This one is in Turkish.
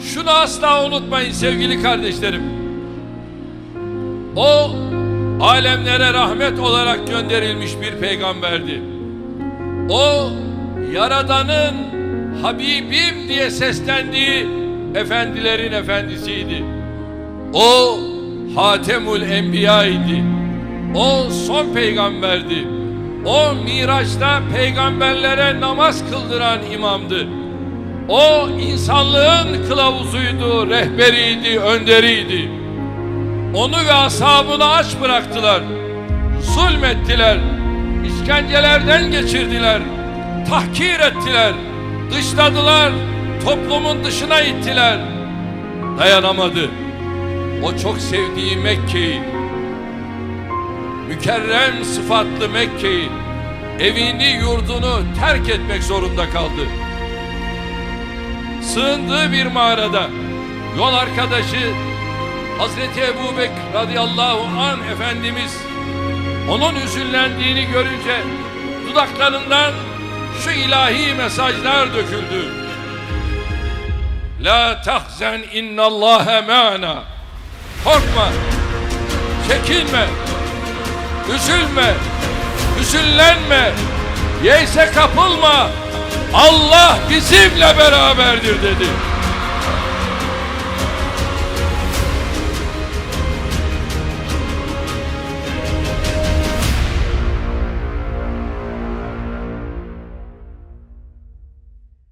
şunu asla unutmayın sevgili kardeşlerim. O alemlere rahmet olarak gönderilmiş bir peygamberdi. O Yaradan'ın Habibim diye seslendiği efendilerin efendisiydi. O Hatemül Enbiya idi. O son peygamberdi. O Miraç'ta peygamberlere namaz kıldıran imamdı. O insanlığın kılavuzuydu, rehberiydi, önderiydi. Onu ve ashabını aç bıraktılar. Zulmettiler. işkencelerden geçirdiler. Tahkir ettiler. Dışladılar. Toplumun dışına ittiler. Dayanamadı. O çok sevdiği Mekke'yi, mükerrem sıfatlı Mekke'yi, evini yurdunu terk etmek zorunda kaldı. Sığındığı bir mağarada yol arkadaşı Hazreti Ebu Bekir radıyallahu an Efendimiz onun üzünlendiğini görünce dudaklarından şu ilahi mesajlar döküldü. La tahzen innallâhe ma'na. Korkma, çekinme, üzülme, hüzünlenme, yeyse kapılma. Allah bizimle beraberdir dedi.